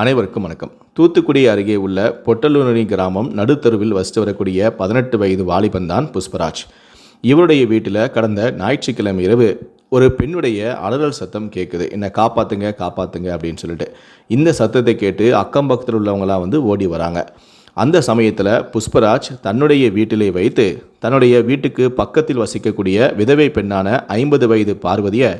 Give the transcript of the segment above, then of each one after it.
அனைவருக்கும் வணக்கம். தூத்துக்குடி அருகே உள்ள பொட்டலூரணி கிராமம் நடுத்தருவில் வசித்து வரக்கூடிய பதினெட்டு வயது வாலிபன் தான் புஷ்பராஜ். இவருடைய வீட்டில் கடந்த ஞாயிற்றுக்கிழமை இரவு ஒரு பெண்ணுடைய அலறல் சத்தம் கேட்குது என்னை காப்பாற்றுங்க காப்பாற்றுங்க அப்படின்னு சொல்லிட்டு. இந்த சத்தத்தை கேட்டு அக்கம் பக்கத்தில் உள்ளவங்களாம் வந்து ஓடி வராங்க. அந்த சமயத்தில் புஷ்பராஜ் தன்னுடைய வீட்டிலே வைத்து தன்னுடைய வீட்டுக்கு பக்கத்தில் வசிக்கக்கூடிய விதவை பெண்ணான ஐம்பது வயது பார்வதியை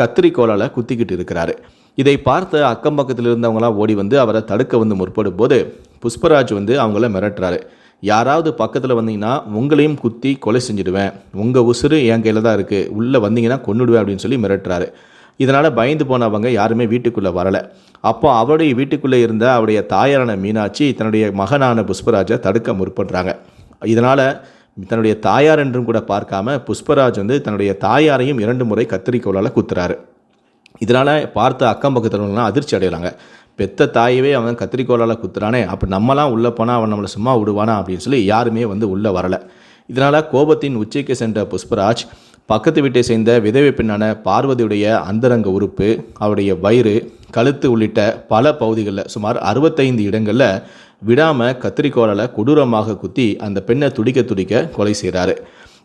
கத்திரிக்கோலால் குத்திக்கிட்டு இருக்கிறாரு. இதை பார்த்த அக்கம் பக்கத்தில் இருந்தவங்களாம் ஓடி வந்து அவரை தடுக்க வந்து முற்படும் போது புஷ்பராஜ் வந்து அவங்கள மிரட்டுறாரு. யாராவது பக்கத்தில் வந்தீங்கன்னா உங்களையும் குத்தி கொலை செஞ்சுடுவேன். உங்கள் உசுறு என் கையில் தான் இருக்குது உள்ளே வந்தீங்கன்னா கொன்னுடுவேன் அப்படின்னு சொல்லி மிரட்டுறாரு. இதனால் பயந்து போனவங்க யாருமே வீட்டுக்குள்ளே வரலை. அப்போ அவருடைய வீட்டுக்குள்ளே இருந்த அவருடைய தாயாரான மீனாட்சி தன்னுடைய மகனான புஷ்பராஜை தடுக்க முற்படுறாங்க. இதனால் தன்னுடைய தாயார் என்றும் கூட பார்க்காம புஷ்பராஜ் வந்து தன்னுடைய தாயாரையும் இரண்டு முறை கத்திரிக்கோளால் குத்துறாரு. இதனால் பார்த்த அக்கம் பக்கத்துலலாம் அதிர்ச்சி அடைகிறாங்க பெத்த தாயவே அவன் கத்திரிக்கோளால் குத்துறானே அப்போ நம்மலாம் உள்ளே போனால் அவன் நம்மளை சும்மா விடுவானா அப்படின்னு சொல்லி யாருமே வந்து உள்ளே வரலை. இதனால் கோபத்தின் உச்சிக்கு சென்ற புஷ்பராஜ் பக்கத்து வீட்டை சேர்ந்த விதவை பெண்ணான பார்வதியுடைய அந்தரங்க உறுப்பு அவருடைய வயிறு கழுத்து உள்ளிட்ட பல பகுதிகளில் சுமார் அறுபத்தைந்து இடங்களில் விடாமல் கத்திரிக்கோளால் கொடூரமாக குத்தி அந்த பெண்ணை துடிக்க துடிக்க கொலை செய்கிறாரு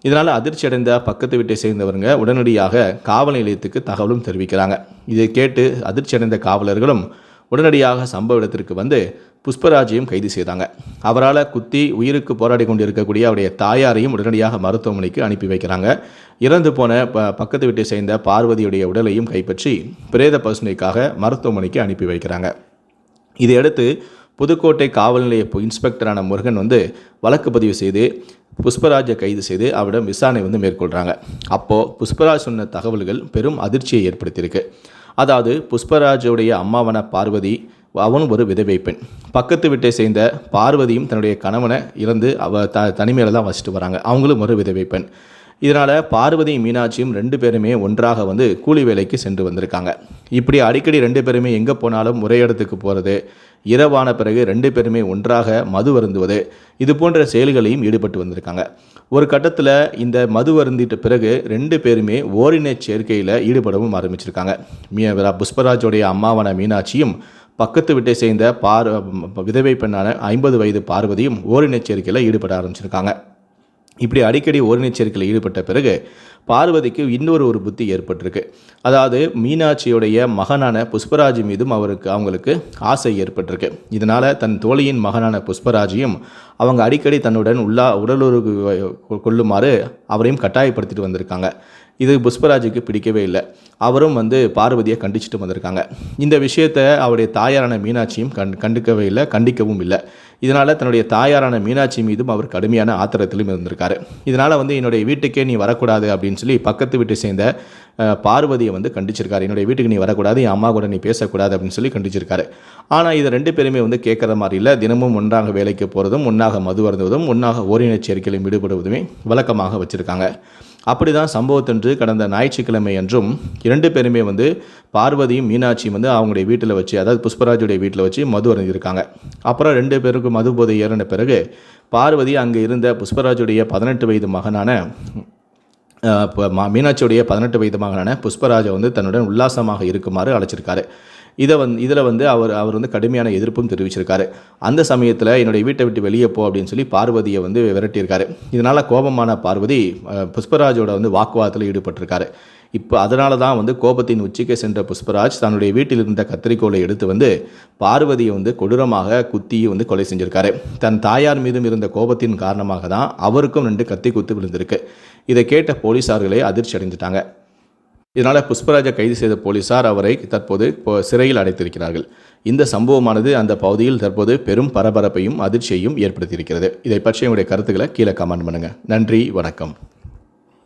இதனால் அதிர்ச்சி அடைந்த பக்கத்து வீட்டை சேர்ந்தவங்க உடனடியாக காவல் நிலையத்துக்கு தகவலும் தெரிவிக்கிறாங்க. இதை கேட்டு அதிர்ச்சி அடைந்த காவலர்களும் உடனடியாக சம்பவ இடத்திற்கு வந்து புஷ்பராஜையும் கைது செய்தாங்க. அவரால் குத்தி உயிருக்கு போராடி கொண்டிருக்கக்கூடிய அவருடைய தாயாரையும் உடனடியாக மருத்துவமனைக்கு அனுப்பி வைக்கிறாங்க. இறந்து போன ப பக்கத்து வீட்டை சேர்ந்த பார்வதியுடைய உடலையும் கைப்பற்றி பிரேத பசுமைக்காக மருத்துவமனைக்கு அனுப்பி வைக்கிறாங்க. இதையடுத்து புதுக்கோட்டை காவல் நிலைய இன்ஸ்பெக்டரான முருகன் வந்து வழக்கு பதிவு செய்து புஷ்பராஜை கைது செய்து அவரிடம் விசாரணை வந்து மேற்கொள்கிறாங்க அப்போது புஷ்பராஜ் சொன்ன தகவல்கள் பெரும் அதிர்ச்சியை ஏற்படுத்தியிருக்கு. அதாவது புஷ்பராஜுடைய அம்மாவான பார்வதி அவனும் ஒரு விதவை பெண். பக்கத்து வீட்டை சேர்ந்த பார்வதியும் தன்னுடைய கணவனை இறந்து அவ த தனிமையில் தான் வசிட்டு வராங்க. அவங்களும் ஒரு விதவை பெண். இதனால் பார்வதியும் மீனாட்சியும் ரெண்டு பேருமே ஒன்றாக வந்து கூலி வேலைக்கு சென்று வந்திருக்காங்க. இப்படி அடிக்கடி ரெண்டு பேருமே எங்கே போனாலும் ஒரே இடத்துக்கு போகிறது இரவான பிறகு ரெண்டு பேருமே ஒன்றாக மது வருந்துவது. இது போன்ற செயல்களையும் ஈடுபட்டு வந்திருக்காங்க. ஒரு கட்டத்தில் இந்த மது வருந்திட்ட பிறகு ரெண்டு பேருமே ஓரின சேர்க்கையில் ஈடுபடவும் ஆரம்பிச்சிருக்காங்க. மீ புஷ்பராஜோடைய அம்மாவான மீனாட்சியும் பக்கத்து வீட்டை சேர்ந்த பார் விதவை பெண்ணான ஐம்பது வயது பார்வதியும் ஓரினச் சேர்க்கையில் ஈடுபட ஆரம்பிச்சிருக்காங்க. இப்படி அடிக்கடி ஓரினச்சேர்க்கையில் ஈடுபட்ட பிறகு பார்வதிக்கு இன்னொரு ஒரு புத்தி ஏற்பட்டிருக்கு. அதாவது மீனாட்சியுடைய மகனான புஷ்பராஜ் மீதும் அவருக்கு அவங்களுக்கு ஆசை ஏற்பட்டிருக்கு. இதனால் தன் தோழியின் மகனான புஷ்பராஜையும் அவங்க அடிக்கடி தன்னுடன் உள்ளா உடலுறவு கொள்ளுமாறு அவரையும் கட்டாயப்படுத்திட்டு வந்திருக்காங்க. இது புஷ்பராஜுக்கு பிடிக்கவே இல்லை. அவரும் வந்து பார்வதியை கண்டிச்சுட்டு வந்திருக்காங்க. இந்த விஷயத்தை அவருடைய தாயாரான மீனாட்சியும் கண் கண்டுக்கவே இல்லை கண்டிக்கவும் இல்லை. இதனால் தன்னுடைய தாயாரான மீனாட்சி மீதும் அவர் கடுமையான ஆத்திரத்திலும் இருந்திருக்காரு. இதனால் வந்து என்னுடைய வீட்டுக்கே நீ வரக்கூடாது அப்படின்னு சொல்லி பக்கத்து வீட்டை சேர்ந்த பார்வதியை வந்து கண்டிச்சிருக்காரு. என்னுடைய வீட்டுக்கு நீ வரக்கூடாது என் அம்மா கூட நீ பேசக்கூடாது அப்படின்னு சொல்லி கண்டிச்சிருக்காரு. ஆனால் இதை ரெண்டு பேருமே வந்து கேட்குற மாதிரி இல்லை. தினமும் ஒன்றாக வேலைக்கு போகிறதும் ஒன்றாக மது வருந்துவதும் ஒன்றாக ஓரினச் சேர்க்கையிலும் ஈடுபடுவதுமே வழக்கமாக வச்சுருக்காங்க. அப்படி தான் சம்பவத்தன்று கடந்த ஞாயிற்றுக்கிழமை என்றும் இரண்டு பேருமே வந்து பார்வதியும் மீனாட்சியும் வந்து அவங்களுடைய வீட்டில் வச்சு அதாவது புஷ்பராஜுடைய வீட்டில் வச்சு மது அருந்திருக்காங்க. அப்புறம் ரெண்டு பேருக்கும் மது போதை ஏறின பிறகு பார்வதி அங்கே இருந்த புஷ்பராஜுடைய பதினெட்டு வயது மகனான மா மீனாட்சியுடைய பதினெட்டு வயது மகனான புஷ்பராஜை வந்து தன்னுடன் உல்லாசமாக இருக்குமாறு அழைச்சிருக்காரு. இதை வந்து இதில் வந்து அவர் அவர் வந்து கடுமையான எதிர்ப்பும் தெரிவிச்சிருக்காரு. அந்த சமயத்தில் என்னுடைய வீட்டை விட்டு வெளியே போ அப்படின்னு சொல்லி பார்வதியை வந்து விரட்டியிருக்காரு. இதனால் கோபமான பார்வதி புஷ்பராஜோட வந்து வாக்குவாதத்தில் ஈடுபட்டிருக்காரு. இப்போ அதனால தான் வந்து கோபத்தின் உச்சிக்கு சென்ற புஷ்பராஜ் தன்னுடைய வீட்டில் இருந்த கத்திரிக்கோளை எடுத்து வந்து பார்வதியை வந்து கொடூரமாக குத்தி வந்து கொலை செஞ்சிருக்காரு. தன் தாயார் மீதும் இருந்த கோபத்தின் காரணமாக தான் அவருக்கும் ரெண்டு கத்தி குத்து விழுந்திருக்கு. இதை கேட்ட போலீசார்களே அதிர்ச்சி அடைஞ்சிட்டாங்க. இதனால் புஷ்பராஜை கைது செய்த போலீசார் அவரை தற்போது சிறையில் அடைத்திருக்கிறார்கள். இந்த சம்பவமானது அந்த பகுதியில் தற்போது பெரும் பரபரப்பையும் அதிர்ச்சியையும் ஏற்படுத்தியிருக்கிறது. இதை பற்றி உங்களுடைய கருத்துக்களை கீழே கமெண்ட் பண்ணுங்கள் நன்றி வணக்கம்.